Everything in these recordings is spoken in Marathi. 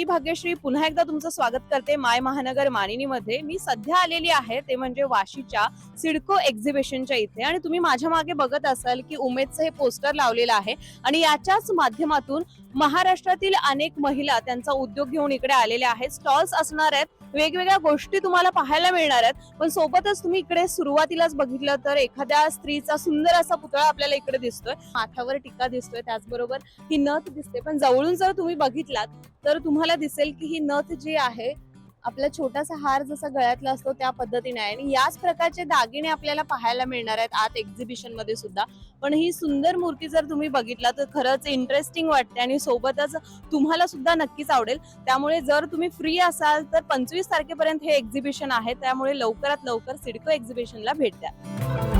मी भाग्यश्री पुन्हा एकदा तुमचं स्वागत करते माय महानगर मानिनीमध्ये. मी सध्या आलेली आहे ते म्हणजे वाशीच्या सिडको एक्झिबिशनच्या इथे. आणि तुम्ही माझ्या मागे बघत असाल की उमेदचं हे पोस्टर लावलेलं आहे. आणि याच्याच माध्यमातून महाराष्ट्रातील अनेक महिला त्यांचा उद्योग घेऊन इकडे आलेल्या आहेत. स्टॉल्स असणार आहेत. वेगवेगळ्या गोष्टी तुम्हाला पाहायला मिळणार आहेत. पण सोबतच तुम्ही इकडे सुरुवातीलाच बघितलं तर एखाद्या स्त्रीचा सुंदर असा पुतळा आपल्याला इकडे दिसतोय. माथ्यावर टिका दिसतोय त्याचबरोबर ही नथ दिसते. पण जवळून जर तुम्ही बघितलात तर तुम्हाला दिसेल की ही नथ जी आहे आपला छोटासा हार जसा गळ्यातला असतो त्या पद्धतीने आहे. आणि याच प्रकारचे दागिने आपल्याला पाहायला मिळणार आहेत आत एक्झिबिशनमध्ये सुद्धा. पण ही सुंदर मूर्ती जर तुम्ही बघितला तर खरंच इंटरेस्टिंग वाटते आणि सोबतच तुम्हाला सुद्धा नक्कीच आवडेल. त्यामुळे जर तुम्ही फ्री असाल तर पंचवीस तारखेपर्यंत हे एक्झिबिशन आहे. त्यामुळे लवकरात लवकर सिडको एक्झिबिशनला भेट द्या.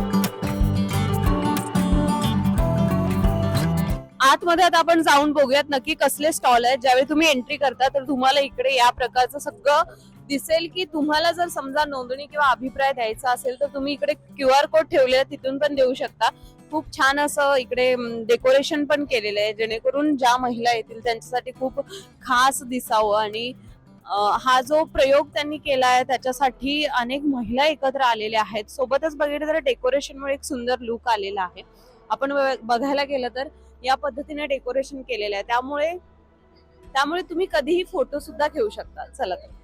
आतमध्ये आता आपण जाऊन बघूयात नक्की कसले स्टॉल आहेत. ज्यावेळी तुम्ही एंट्री करता तर तुम्हाला इकडे या प्रकारचं सगळं दिसेल की तुम्हाला जर समजा नोंदणी किंवा अभिप्राय द्यायचा असेल तर तुम्ही इकडे क्यू आर कोड ठेवले तिथून पण देऊ शकता. खूप छान असं इकडे डेकोरेशन पण केलेलं आहे. जेणेकरून ज्या महिला येतील त्यांच्यासाठी खूप खास दिसावं आणि हा जो प्रयोग त्यांनी केला आहे त्याच्यासाठी अनेक महिला एकत्र आलेल्या आहेत. सोबतच बघितलं तर डेकोरेशनमुळे एक सुंदर लुक आलेला आहे. आपण बघ- बघायला गेलं तर या पद्धतीने डेकोरेशन केलेलं आहे. त्यामुळे त्यामुळे तुम्ही कधीही फोटो सुद्धा घेऊ शकता. चला तर.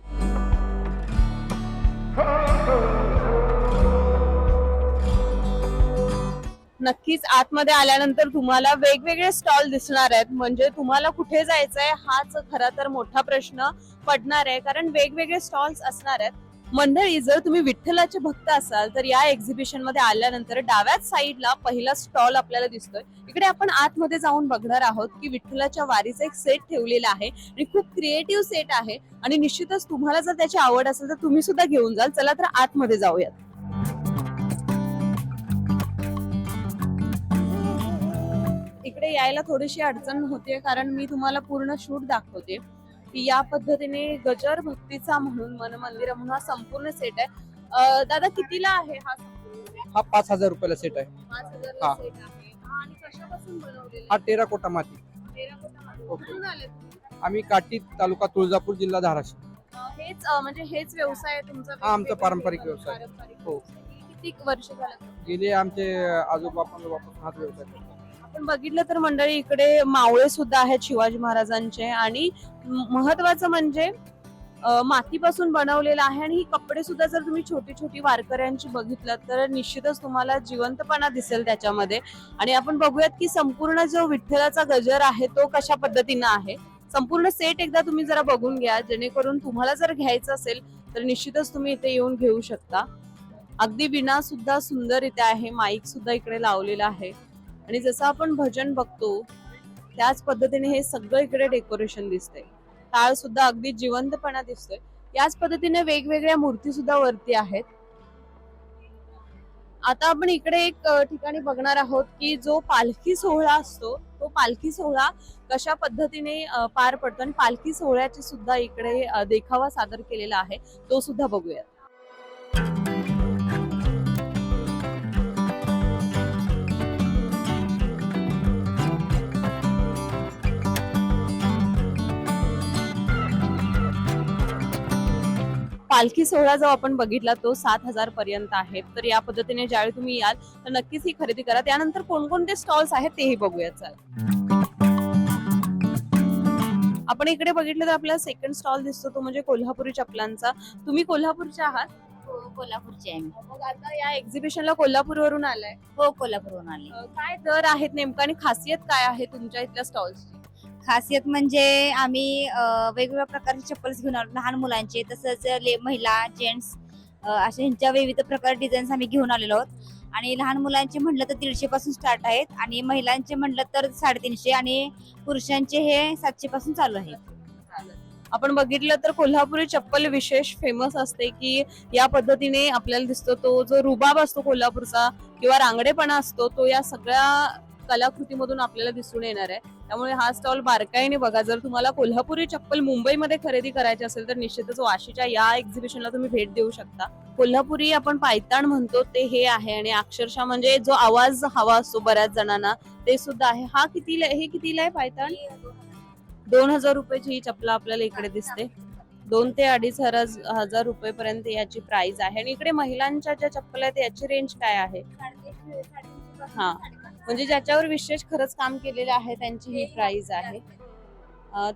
नक्कीच आतमध्ये आल्यानंतर तुम्हाला वेगवेगळे स्टॉल दिसणार आहेत. म्हणजे तुम्हाला कुठे जायचंय हाच खरा तर मोठा प्रश्न पडणार आहे. कारण वेगवेगळे स्टॉल्स असणार आहेत. मंडळी जर तुम्ही विठ्ठलाचे भक्त असाल तर या एक्झिबिशनमध्ये आल्यानंतर डाव्याच साईडला पहिला स्टॉल आपल्याला दिसतोय. इकडे आपण आतमध्ये जाऊन बघणार आहोत की विठ्ठलाच्या वारीचा एक सेट ठेवलेला आहे आणि खूप क्रिएटिव्ह सेट आहे आणि निश्चितच तुम्हाला जर त्याची आवड असेल तर तुम्ही सुद्धा घेऊन जाल. चला तर आतमध्ये जाऊयात. इकडे यायला थोडीशी अडचण होते कारण मी तुम्हाला पूर्ण शूट दाखवते. की या पद्धतीने गजर भक्तीचा म्हणून मन मंदिर म्हणून हा संपूर्ण सेट आहे दादा कितीला आहे हा हा पाच हजार रुपयाला सेट आहे पाच हजारला हा. सेट आहे हा, आणि कशापासून बनवलेला हा टेराकोटा माती टेराकोटामध्ये. ओके. कुठून आले तुम्ही? आम्ही काटी तालुका तुळजापूर जिल्हा धाराशिव अं, हेच अं, म्हणजे हेच व्यवसाय आहे तुमचा हा, आमचा वेगवेगळा पारंपरिक वेगळा व्यवसाय. पारंपरिक हो. व्यवसाय. किती वर्ष झालं गेले आमचे आजोबा पंजोबापासून हाच व्यवसाय करतात. आपण बघितलं तर मंडळी इकडे मावळे सुद्धा आहेत शिवाजी महाराजांचे आणि महत्वाचं म्हणजे मातीपासून बनवलेलं आहे आणि ही कपडे सुद्धा जर तुम्ही छोटी छोटी वारकऱ्यांची बघितलं तर निश्चितच तुम्हाला जिवंतपणा दिसेल त्याच्यामध्ये. आणि आपण बघूयात की संपूर्ण जो विठ्ठलाचा गजर आहे तो कशा पद्धतीनं आहे. संपूर्ण सेट एकदा तुम्ही जरा बघून घ्या जेणेकरून तुम्हाला जर घ्यायचं असेल तर निश्चितच तुम्ही इथे येऊन घेऊ शकता. अगदी विना सुद्धा सुंदर इथे आहे माईक सुद्धा इकडे लावलेला आहे. आणि जसं आपण भजन बघतो त्याच पद्धतीने हे सगळं इकडे डेकोरेशन दिसतंय. टाळ सुद्धा अगदी जिवंतपणा दिसतोय. याच पद्धतीने वेगवेगळ्या मूर्ती सुद्धा वरती आहेत. आता आपण इकडे एक ठिकाणी बघणार आहोत की जो पालखी सोहळा असतो तो पालखी सोहळा कशा पद्धतीने पार पडतो आणि पालखी सोहळ्याची सुद्धा इकडे देखावा सादर केलेला आहे तो सुद्धा बघूया पालखी सोहळा जो आपण बघितला तो सात हजार पर्यंत आहे. तर या पद्धतीने ज्यावेळी तुम्ही याल तर नक्कीच ही खरेदी करा. त्यानंतर कोणकोणते स्टॉल्स आहेत तेही बघूया चल. आपण इकडे बघितलं तर आपल्याला सेकंड स्टॉल दिसतो तो म्हणजे कोल्हापुरी चपलांचा. तुम्ही कोल्हापूरचे आहात? हो कोल्हापूरची आहे मी. मग आता या एक्झिबिशनला कोल्हापूरवरून आलाय. हो कोल्हापूरहून आली. काय दर आहेत नेमका आणि खासियत काय आहे तुमच्या इथल्या स्टॉल्सची खासियत म्हणजे आम्ही वेगवेगळ्या प्रकारचे चप्पल्स घेऊन आलो. लहान मुलांचे तसंच ले- महिला जेंट्स अशा ह्यांच्या विविध प्रकार डिझाईन्स आम्ही घेऊन आलेलो आहोत. आणि लहान मुलांचे म्हटलं तर दीडशे पासून स्टार्ट आहेत आणि महिलांचे म्हटलं तर साडेतीनशे आणि पुरुषांचे हे सातशे पासून चालू आहे. आपण बघितलं तर कोल्हापुरी चप्पल विशेष फेमस असते की या पद्धतीने आपल्याला दिसतो तो जो रुबाब असतो कोल्हापूरचा किंवा रांगडेपणा असतो तो या सगळ्या कलाकृतीमधून आपल्याला दिसून येणार आहे. त्यामुळे हा स्टॉल बारकाईने बघा. जर तुम्हाला कोल्हापुरी चप्पल मुंबईमध्ये खरेदी करायची असेल तर निश्चितच वाशीच्या या एक्झिबिशनला तुम्ही भेट देऊ शकता. कोल्हापुरी आपण पायताण म्हणतो ते हे आहे. आणि अक्षरशः म्हणजे जो आवाज हवा असतो बऱ्याच जणांना ते सुद्धा आहे. हा कितीला हे कितीला आहे पायताण? दोन हजार रुपयाची ही चपला आपल्याला इकडे दिसते. दोन ते अडीच हजार हजार रुपये पर्यंत याची प्राइस आहे. आणि इकडे महिलांच्या ज्या चप्पल आहेत याची रेंज काय आहे? हा. म्हणजे ज्याच्यावर विशेष खरंच काम केलेलं आहे त्यांची ही प्राइस आहे.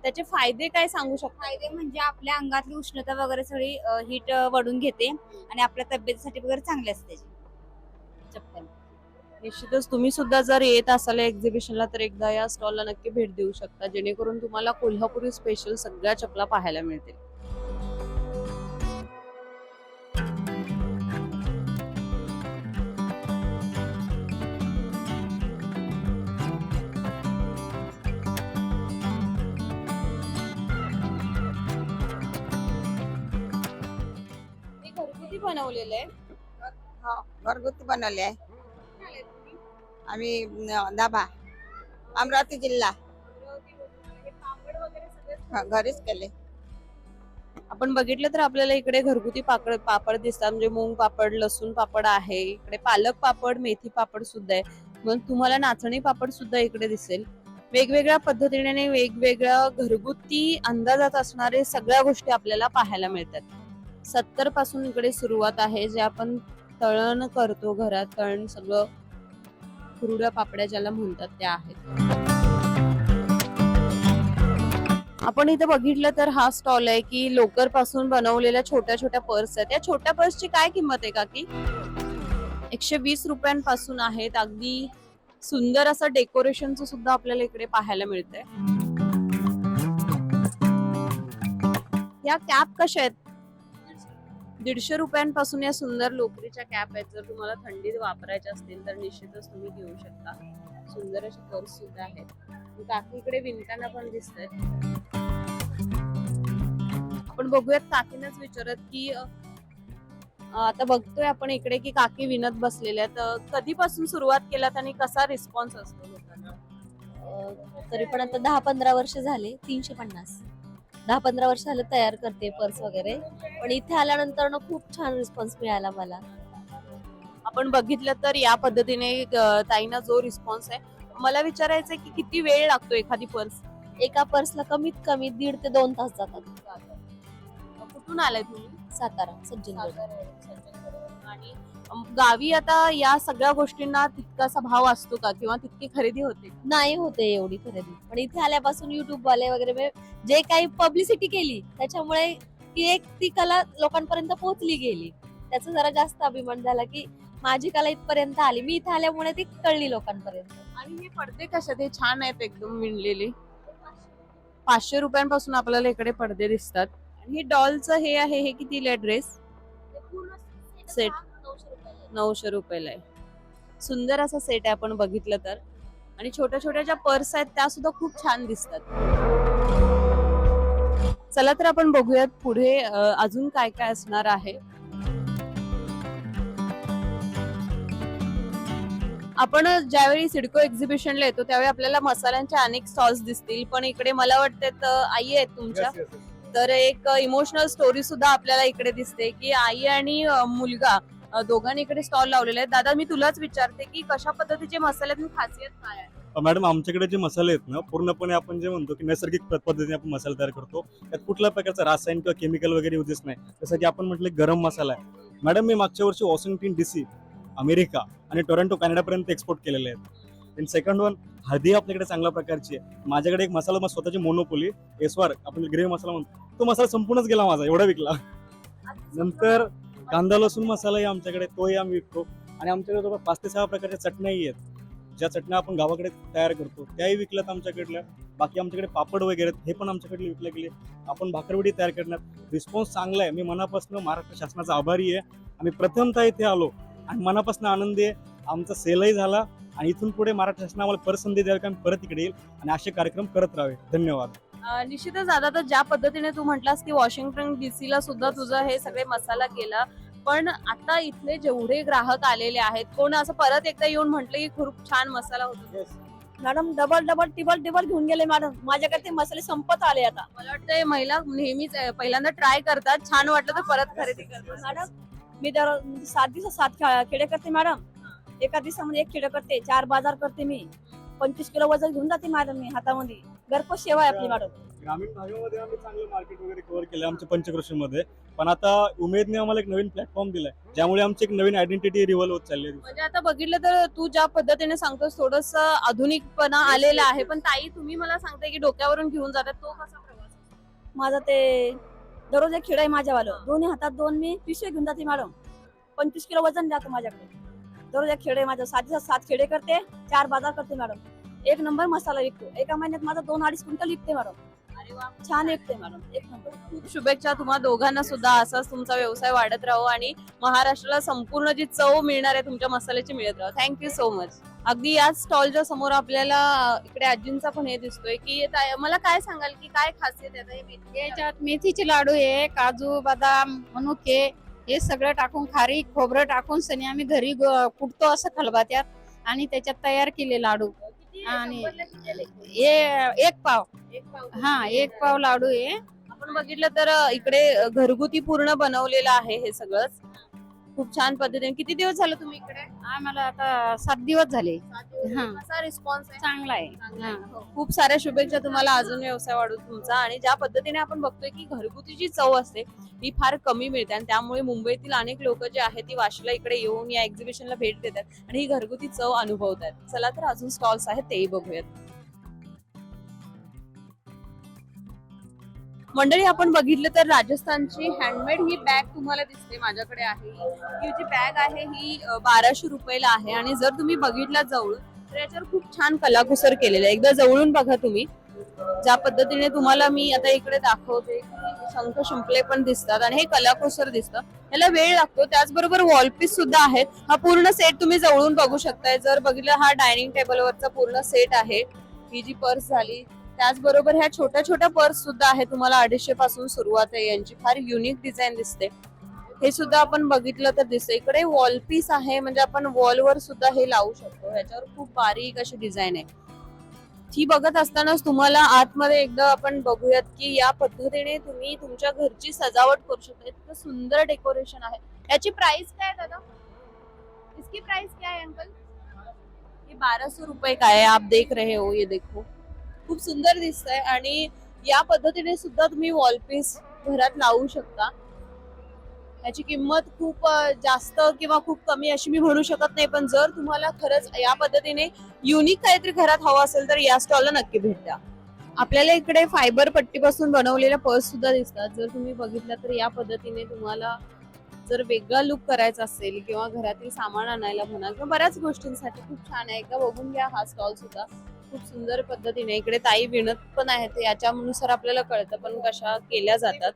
त्याचे फायदे काय सांगू शकता? फायदे म्हणजे आपल्या अंगातली उष्णता वगैरे सगळी हीट वढून घेते आणि आपल्या तब्येतीसाठी वगैरे चांगली असते त्याची चप्पल. निश्चितच तुम्ही सुद्धा जर येत असाल एक्झिबिशनला तर एकदा या स्टॉलला नक्की भेट देऊ शकता. जेणेकरून तुम्हाला कोल्हापुरी स्पेशल सगळ्या चपला पाहायला मिळतील. बनवलेलं आहे. हो घरगुती बनवले आहे. आम्ही न- दाभा अमरावती जिल्हा. हा, घरीच केले. आपण बघितलं तर आपल्याला इकडे घरगुती पापड पापड दिसतात. म्हणजे मूग पापड लसूण पापड आहे. इकडे पालक पापड मेथी पापड सुद्धा आहे. मग तुम्हाला नाचणी पापड सुद्धा इकडे दिसेल. वेगवेगळ्या पद्धतीने आणि वेगवेगळ्या घरगुती अंदाजात असणारे सगळ्या गोष्टी आपल्याला पाहायला मिळतात. सत्तरपासून इकडे सुरुवात आहे जे आपण तळण करतो घरात तळण सगळं कुरुड्या पापड्या ज्याला म्हणतात त्या आहेत. आपण इथे बघितलं तर हा स्टॉल आहे की लोकरपासून बनवलेल्या छोट्या छोट्या पर्स आहेत. या छोट्या पर्सची काय किंमत आहे का की एकशे वीस रुपयांपासून आहेत. अगदी सुंदर असं डेकोरेशनचं सुद्धा आपल्याला इकडे पाहायला मिळतंय. या कॅप कशा आहेत? दीडशे रुपयांपासून या सुंदर लोकरीच्या कॅप आहेत. जर तुम्हाला थंडीत वापरायच्या असतील तर निश्चितच तुम्ही घेऊ शकता. सुंदर असे पर्स सुद्धा आहेत. काकी इकडे विणताना पण दिसत आपण बघूयात काकीनच विचारत की आता बघतोय आपण इकडे की काकी विणत बसलेल्या आहेत. कधीपासून सुरुवात केल्यात आणि कसा रिस्पॉन्स असतो? लोकांना तरी पण आता दहा पंधरा वर्ष झाले तीनशे पन्नास. दहा पंधरा वर्ष झाले तयार करते पर्स वगैरे. पण इथे आल्यानंतर ना खूप छान रिस्पॉन्स मिळाला मला. आपण बघितलं तर या पद्धतीने अ, ताईंना जो रिस्पॉन्स आहे मला विचारायचंय की किती वेळ लागतो एखादी पर्स? एका पर्सला कमीत कमी दीड ते दोन तास जातात. कुठून आलाय तुम्ही? सातारा सज्जनगड. आणि गावी आता या सगळ्या गोष्टींना तितकासा भाव असतो का? किंवा तितकी खरेदी होते? नाही होते एवढी खरेदी. पण इथे आल्यापासून युट्यूब वाले वगैरे म्हणजे जे काही पब्लिसिटी केली त्याच्यामुळे ती एक ती कला लोकांपर्यंत पोहोचली गेली. त्याचा जरा जास्त अभिमान झाला की माझी कला इथपर्यंत आली. मी इथे आल्यामुळे ती कळली लोकांपर्यंत. आणि हे पडदे कसे ते छान आहेत एकदम विणलेले. पाचशे रुपयांपासून आपल्याला इकडे पडदे दिसतात. आणि हे डॉलचं हे आहे हे कितीला ड्रेस सेट नऊशे रुपयाला आहे. सुंदर असा सेट आहे आपण बघितलं तर. आणि छोट्या छोट्या ज्या पर्स आहेत त्या सुद्धा खूप छान दिसतात. चला तर आपण बघूयात पुढे अजून काय काय असणार आहे. आपण ज्यावेळी सिडको एक्झिबिशनला येतो त्यावेळी आपल्याला मसाल्यांचे अनेक स्टॉल्स दिसतील. पण इकडे मला वाटतं आई आहेत तुमच्या. तर एक इमोशनल स्टोरी सुद्धा आपल्याला इकडे दिसते की आई आणि मुलगा दोघांनी इकडे स्टॉल लावलेले आहेत दादा मी तुलाच विचारते की कशा पद्धतीचे मसाले आहेत आणि खासियत काय आहे? मॅडम आमच्याकडे जे मसाले आहेत ना पूर्णपणे आपण जे म्हणतो की नैसर्गिक पद- पद्धतीने आपण मसाला तयार करतो. त्यात कुठल्या प्रकारचं रासायन किंवा केमिकल वगैरे युजेस नाही. जसं की आपण म्हटलं गरम मसाला आहे. मॅडम मी मागच्या वर्षी वॉशिंग्टन डी सी अमेरिका आणि टोरंटो कॅनडापर्यंत एक्सपोर्ट केलेले आहेत. आणि सेकंड वन हळदी आपल्याकडे चांगल्या प्रकारची आहे. माझ्याकडे एक मसाला मग स्वतःची मोनोपोली एसवार आपण ग्रेव्ही मसाला म्हणतो तो मसाला संपूर्णच गेला माझा एवढा विकला. नंतर कांदा लसूण मसालाही आमच्याकडे तोही आम्ही विकतो. आणि आमच्याकडे जवळ पाच ते सहा प्रकारच्या चटण्याही आहेत. ज्या चटण्या आपण गावाकडे तयार करतो त्याही विकल्यात आमच्याकडल्या. बाकी आमच्याकडे पापड वगैरे आहेत, हे पण आमच्याकडे विकले गेले. आपण भाकरवडी तयार करण्यात रिस्पॉन्स चांगला आहे. मी मनापासून महाराष्ट्र शासनाचा आभारी आहे. आम्ही प्रथमतः इथे आलो. आणि मनापासून आनंदी आहे. आमचा सेलही झाला. आणि इथून पुढे महाराष्ट्र शासना आम्हाला परत संधी द्यावी की? आम्ही परत इकडे येईल. आणि असे कार्यक्रम करत राहावे. धन्यवाद. निश्चितच दादा तर ज्या पद्धतीने तू म्हटलास की वॉशिंग्टन डीसी ला सुद्धा तुझं हे सगळे मसाला केला पण आता इथले जेवढे ग्राहक आलेले आहेत कोण असं परत एकदा येऊन म्हटलं की खूप छान मसाला होतो. Madam double double triple triple घेऊन गेले मॅडम. माझ्याकडे ते मसाले संपत आले आता. मला वाटतं महिला नेहमीच पहिल्यांदा ट्राय करतात. छान वाटलं तर परत खरेदी करतात. मॅडम मी दर सात दिवस सात खेडे करते मॅडम. एका दिवसामध्ये एक खेडे करते चार बाजार करते मी. पंचवीस किलो वजन घेऊन जाते मॅडम मी हातामध्ये. घरपोच सेवा आहे आपली मॅडम ग्रामीण भागामध्ये आम्ही चांगलं मार्केट वगैरे कव्हर केलं आमच्या पंचक्रोशीमध्ये पण आता उमेदने आम्हाला एक नवीन प्लॅटफॉर्म दिलाय. ज्यामुळे आमची एक नवीन आयडेंटिटी रिव्हॉल्व होत चालली आहे. म्हणजे आता बघितलं तर तू ज्या पद्धतीने सांगतोस थोडस आधुनिकपणा आलेला आहे. पण ताई तुम्ही मला सांगताय की डोक्यावरून घेऊन जातात तो कसा प्रवास? माझं ते दररोज एक खेळ आहे माझ्यावालं. दोन्ही हातात दोन मी पिशवे घेऊन जाते मॅडम. पंचवीस किलो वजन जातं माझ्याकडे. दररोज एक खेळ आहे माझं. सात सात खेडे करते चार बाजार करते मॅडम. एक नंबर मसाला विकतो. एका महिन्यात माझा दोन अडीच क्विंटल विकते मॅडम. छान विकते मॅडम एक नंबर. खूप शुभेच्छा तुम्हा दोघांना सुद्धा. असाच तुमचा व्यवसाय वाढत राहो आणि महाराष्ट्राला संपूर्ण जी चव मिळणार आहे तुमच्या मसाल्याची मिळत राहो. थँक्यू सो मच अगदी याच स्टॉलच्या समोर आपल्याला इकडे आजींचा पण हे दिसतोय की मला काय सांगाल की काय खासियत आहे आता हे मेथी? याच्यात मेथीचे लाडू आहे काजू बदाम मनुके हे सगळं टाकून खारी खोबरं टाकून सनी आम्ही घरी ग- कुटतो असं खलबात्यात आणि त्याच्यात तयार केले लाडू. आणि- एक पाव. हा एक पाव लाडू आहे. आपण बघितलं तर इकडे घरगुती पूर्ण बनवलेलं आहे हे सगळंच. खूप छान पद्धतीने. किती दिवस झालं तुम्ही इकडे? आम्हाला आता सात दिवस झाले. हा. कसा रिस्पॉन्स आहे? चांगला आहे. हा. खूप साऱ्या शुभेच्छा तुम्हाला अजून व्यवसाय वाढू तुमचा. आणि ज्या पद्धतीने आपण बघतोय की घरगुती जी चव असते ती फार कमी मिळते. आणि त्यामुळे मुंबईतील अनेक लोक जे आहेत ती वाशीला इकडे येऊन या एक्झिबिशनला भेट देतात आणि ही घरगुती चव अनुभवतात चला तर अजून स्टॉल्स आहेत तेही बघूयात. मंडळी आपण बघितलं तर राजस्थानची हँडमेड ही बॅग तुम्हाला दिसते माझ्याकडे आहे. ही जी बॅग आहे ही बाराशे रुपयाला आहे आणि जर तुम्ही बघितला जवळून तर याच्यावर खूप छान कलाकुसर केलेलं आहे. एकदा जवळून बघा तुम्ही. ज्या पद्धतीने तुम्हाला मी आता इकडे दाखवते शंख शिंपले पण दिसतात आणि हे कलाकुसर दिसतं. याला वेळ लागतो. त्याचबरोबर वॉलपीस सुद्धा आहेत. हा पूर्ण सेट तुम्ही जवळून बघू शकताय. जर बघितलं हा डायनिंग टेबलवरचा पूर्ण सेट आहे. ही जी पर्स झाली त्याचबरोबर ह्या छोट्या छोट्या पर्स सुद्धा आहे तुम्हाला अडीचशे पासून सुरुवात आहे. यांची फार युनिक डिझाईन दिसते. हे सुद्धा आपण बघितलं तर दिसतं इकडे वॉल पीस आहे. म्हणजे आपण वॉलवर सुद्धा हे लावू शकतो. ह्याच्यावर खूप बारीक अशी डिझाईन आहे. ही बघत असतानाच तुम्हाला आतमध्ये एकदा आपण बघूयात की या पद्धतीने तुम्ही तुमच्या घरची सजावट करू शकता. इतकं सुंदर डेकोरेशन आहे. याची प्राइस काय आहे दादा? इसकी प्राइस क्या है अंकल ये बारह सौ रुपए का है आप देख रहे हो ये देखो. खूप सुंदर दिसतंय आणि या पद्धतीने सुद्धा तुम्ही वॉलपीस घरात लावू शकता. याची किंमत खूप जास्त किंवा खूप कमी अशी मी म्हणू शकत नाही पण जर तुम्हाला खरंच या पद्धतीने युनिक काहीतरी घरात हवं असेल तर या स्टॉलला नक्की भेट द्या. आपल्याला इकडे फायबर पट्टीपासून बनवलेल्या पर्स सुद्धा दिसतात. जर तुम्ही बघितलं तर या पद्धतीने तुम्हाला जर वेगळा लुक करायचा असेल किंवा घरातील सामान आणायला म्हणा किंवा बऱ्याच गोष्टींसाठी खूप छान आहे. एकदा बघून घ्या हा स्टॉल सुद्धा. खूप सुंदर पद्धतीने इकडे ताई विणत पण आहेत याच्यानुसार आपल्याला कळतं पण कशा केल्या जातात.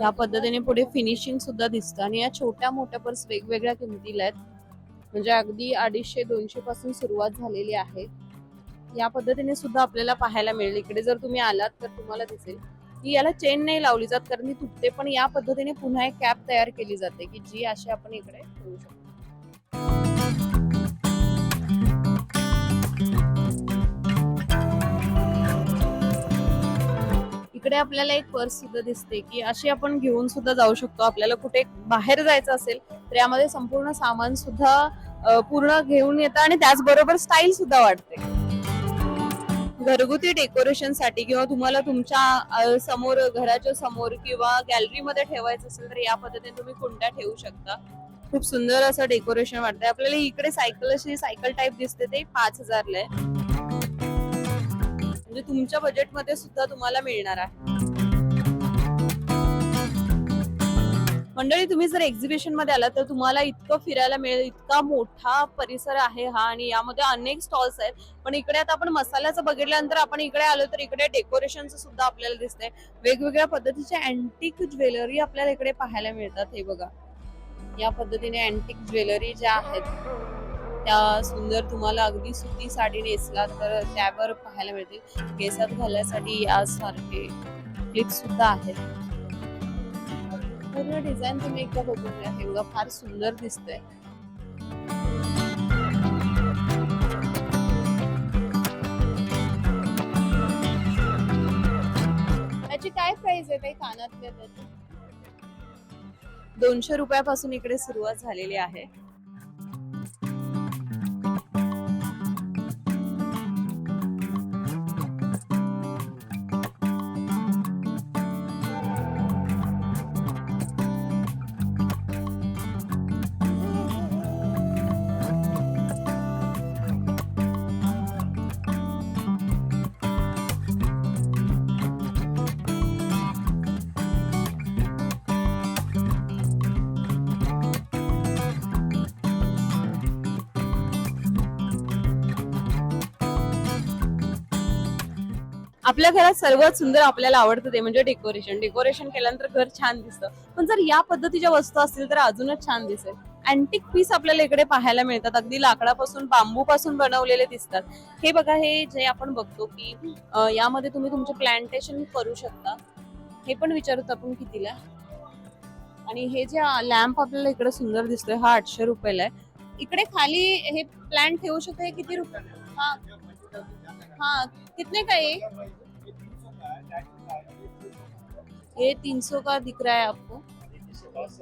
या पद्धतीने पुढे फिनिशिंग सुद्धा दिसतं आणि या छोट्या मोठ्या पर्स वेगवेगळ्या किमतीला आहेत. म्हणजे अगदी अडीचशे दोनशे पासून सुरुवात झालेली आहे. या पद्धतीने सुद्धा आपल्याला पाहायला मिळेल. इकडे जर तुम्ही आलात तर तुम्हाला दिसेल की याला चेन नाही लावली जात कारण ती तुटते. पण या पद्धतीने पुन्हा एक कॅप तयार केली जाते की जी अशी आपण इकडे ठेवू शकतो. इकडे आपल्याला एक पर्स सुद्धा दिसते की अशी आपण घेऊन सुद्धा जाऊ शकतो. आपल्याला कुठे बाहेर जायचं असेल तर यामध्ये संपूर्ण सामान सुद्धा पूर्ण घेऊन येतं आणि त्याचबरोबर स्टाईल सुद्धा वाटते घरगुती डेकोरेशनसाठी किंवा तुम्हाला तुमच्यासमोर घराच्या समोर किंवा गॅलरीमध्ये ठेवायचं असेल तर या पद्धतीने तुम्ही कुंड्या ठेवू शकता. खूप सुंदर असं डेकोरेशन वाटतंय. आपल्याला इकडे सायकल अशी सायकल टाईप दिसते ते पाच हजारला आहे. म्हणजे तुमच्या बजेटमध्ये सुद्धा तुम्हाला मिळणार आहे. मंडळी तुम्ही जर एक्झिबिशनमध्ये आला तर तुम्हाला इतकं फिरायला मिळेल इतका मोठा परिसर आहे हा आणि यामध्ये अनेक स्टॉल्स आहेत. पण इकडे आता आपण मसाल्याचं बघितल्यानंतर आपण इकडे आलो तर इकडे डेकोरेशनचं सुद्धा आपल्याला दिसतंय. वेगवेगळ्या पद्धतीचे अँटिक ज्वेलरी आपल्याला इकडे पाहायला मिळतात. हे बघा. या पद्धतीने अँटिक ज्वेलरी ज्या आहेत त्या सुंदर तुम्हाला अगदी सुती साडी नेसला तर त्यावर पाहायला मिळतील. केसात घालण्यासाठी यासारखे क्लिप सुद्धा आहेत. पूर्ण डिझाईन तुम्ही एकदा बघून घ्या. हे बघा फार सुंदर दिसतंय. याची काय प्राइस आहे काही कानातल्या दोनशे रुपयापासून इकडे सुरुवात झालेली आहे. आपल्या घरात सर्वात सुंदर आपल्याला आवडतं ते म्हणजे डेकोरेशन. डेकोरेशन केल्यानंतर घर छान दिसतं. पण जर या पद्धतीच्या वस्तू असतील तर अजूनच छान दिसेल. अँटिक पीस आपल्याला इकडे पाहायला मिळतात. अगदी लाकडापासून बांबू पासून बनवलेले दिसतात. हे बघा हे जे आपण बघतो की यामध्ये तुम्ही तुमचे प्लांटेशन करू शकता. हे पण विचारतो आपण कितीला आणि हे जे लॅम्प आपल्याला इकडे सुंदर दिसतोय हा आठशे रुपयाला आहे. इकडे खाली हे प्लांट ठेवू शकतो हे किती रुपये? हा. हा, कितने का ये? ये तीन सौ का दिख रहा है आपको।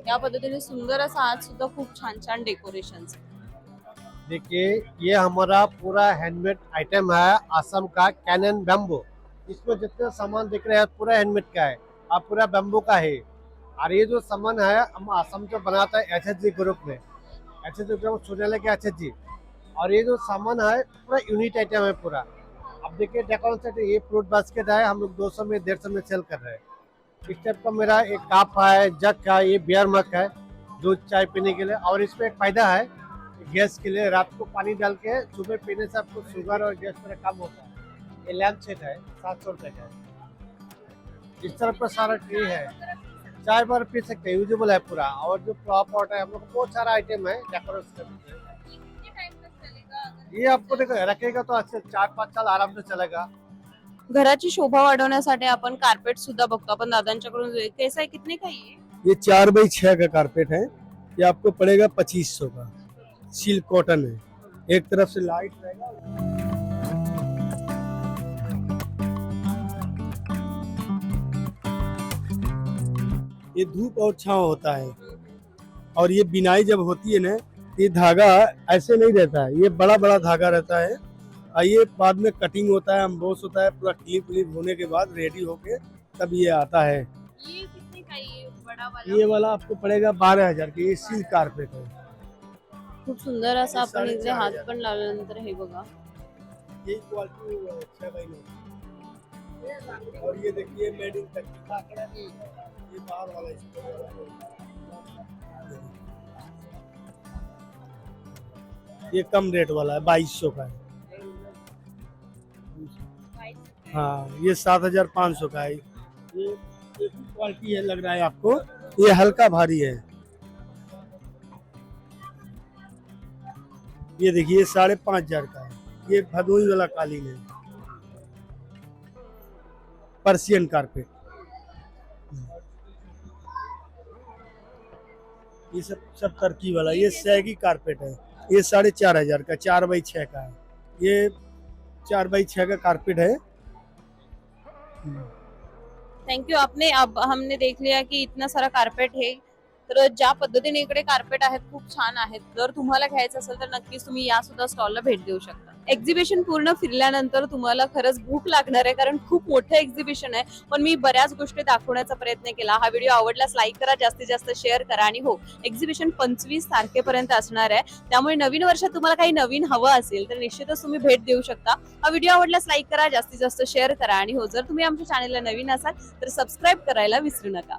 या पद्धतीने सुंदर आज सुद्धा खूप छान छान डेकोरेशन देखिए, ये हमारा पूरा हैंडमेड आइटम है असम का कैनन बैम्बू इसमें जितने सामान दिख रहे हैं, पूरा हैंडमेड का है। अब पूरा बैम्बू का है। और ये जो सामान है, हम असम से बनाता है एच जी ग्रुप में। एच एच जी ग्रुप सोनेला के एच जी और ये जो सामान है, पूरा यूनिट आइटम है पूरा। अब देखिए डेकोरेशन सेट ये फ्रूट बास्केट है, हम लोग 200 में, डेढ़ में सेल कर रहे हैं। इस टाइप का मेरा एक कप है जग है, ये बियर मग है दूध चाय पीने के लिए। और इसमें एक फ़ायदा है गैस के लिए रात को पानी डाल के सुबह पीने से आपको शुगर और गैस मेरा कम होता है। ये लैम्प सेट है, सात सौ रुपए का इस तरफ़ पर सारा ट्री है। चाय बार पी सकते हैं यूजेबल है पूरा। और जो फ्लावर पॉट है, हम लोग बहुत सारा आइटम है के ये आपको देखो रखेगा तो अच्छे चार पाँच साल आराम से चलेगा। घराची शोभा वाढवण्यासाठी आपण कार्पेट सुद्धा बघतो. आपण दादांच्याकडून जो- कैसा आहे कितने का ये? ये चार बाई छह का कारपेट है। ये आपको पड़ेगा पच्चीस सौ का। सिल्क कॉटन है। एक तरफ़ से लाइट रहेगा। ये धूप और छांव होता है। और ये बिनाई जब होती है ना ये धागा ऐसे नहीं रहता है ये बड़ा बड़ा धागा रहता है। और ये बाद में कटिंग होता है अम्बोस होता है पूरा क्लिप क्लिप होने के बाद रेडी होके तब ये आता है। ये कितने का ये बड़ा वाला? ये वाला आपको पड़ेगा बारह हज़ार की ये सिल्क कारपेट है। खूप सुंदर असं आपण इथे साडेचार हात हज़ार. पण लावल्यानंतर हे बघा ये क्वालिटी छह बाई नौ और ये देखिए मेड इन ये बाहर वाला ये कम रेट वाला है, बाईस सौ का है। हाँ ये सात हज़ार पाँच सौ का है। ये क्वालिटी है, लग रहा है आपको। ये हल्का भारी है। ये देखिए साढ़े पाँच हज़ार का है। ये भदोई वाला कालीन है। Persian carpet. ये सब सब टर्की वाला, ये सैगी कारपेट है। ये साढ़े चार हज़ार का, चार बाई छः का है। ये चार बाई छः का कारपेट है। थैंक यू आपने, अब हमने देख लिया कि इतना सारा कारपेट है। तर ज्या पद्धतीने इकडे कार्पेट आहेत खूप छान आहेत. जर तुम्हाला घ्यायचं असेल तर नक्कीच तुम्ही या सुद्धा स्टॉलला भेट देऊ शकता. एक्झिबिशन पूर्ण फिरल्यानंतर तुम्हाला खरंच भूक लागणार आहे कारण खूप मोठं एक्झिबिशन आहे. पण मी बऱ्याच गोष्टी दाखवण्याचा प्रयत्न केला. हा व्हिडिओ आवडल्यास लाईक करा जास्तीत जास्त शेअर करा आणि हो एक्झिबिशन पंचवीस तारखेपर्यंत असणार आहे. त्यामुळे नवीन वर्षात तुम्हाला काही नवीन हवं असेल तर निश्चितच तुम्ही भेट देऊ शकता. हा व्हिडिओ आवडल्यास लाईक करा जास्तीत जास्त शेअर करा आणि हो जर तुम्ही आमच्या चॅनलला नवीन असाल तर सबस्क्राईब करायला विसरू नका.